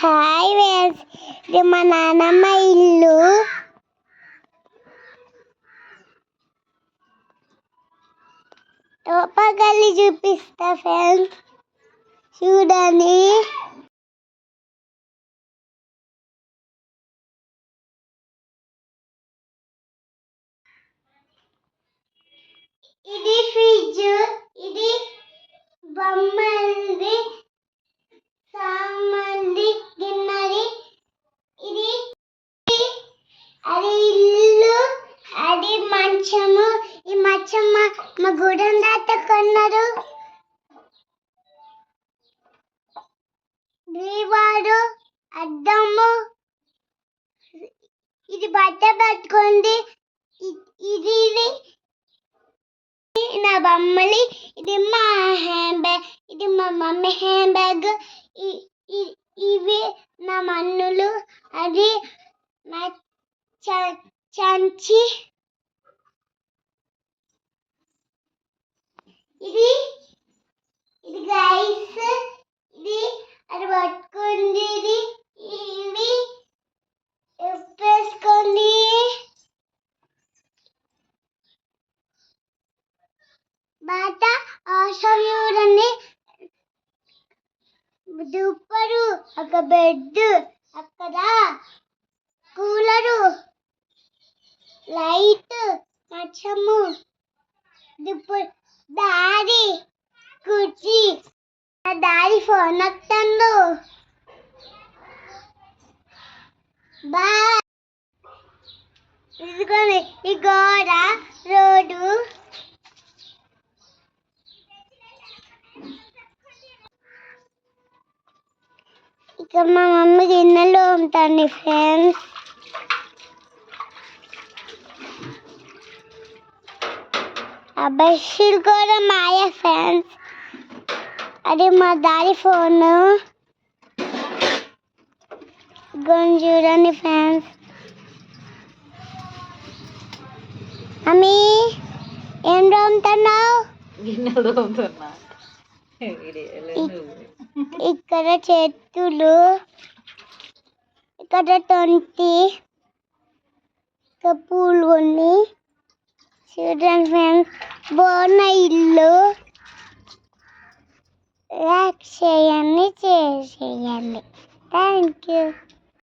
Hi వేస్ ఇది మా నానమ్మ ఇల్లు. లోపగల్లి చూపిస్తా ఫ్రెండ్స్ చూడండి. ఇది ఫ్రిడ్జ్ ఇది బొమ్మది సామాన్ది గిన్నెది ఇది అది ఇల్లు అది మంచము ఈ మంచం మా మా గుడం దాత కొన్నారు అద్దము. ఇది బట్ట పట్టుకుంది. ఇది ఇది. నా బొమ్మలి. ఇది మా హ్యాండ్ బ్యాగ్. ఇది మా మమ్మీ హ్యాండ్ బ్యాగ్. ఇవి నా మన్నులు. అది నా చ- చంచి ఇది ఇది గైస్ ఇది అది పట్టుకుంది ఇది ఇవి ఉప్పేసుకుంది బాట ఆశం దుప్పరు ఒక బెడ్ అక్కడ కూలరు లైట్ మంచము దుప్పు దారి కుర్చీ దారి ఫోన్ వస్తాడు బా ఇదిగోండి ఈ గోడ రోడ్డు. ఇక మా మమ్మీ గిన్నెలో ఉంటుంది ఫ్రెండ్స్ ఆ బస్సులు కూడా మాయ ఫ్రెండ్స్ అది మా దారి ఫోను. గొని చూడండి ఫ్రెండ్స్ మమ్మీ ఏం రోమ్తున్నావు గిన్నెలు రోమ్తున్నా ఇక్కడ చెట్టులు ఇక్కడ తొంటి పూలు కొన్ని చూడండి ఫ్రెండ్స్ బాగున్న ఇల్లు. లైక్ చేయండి చేయండి. Thank you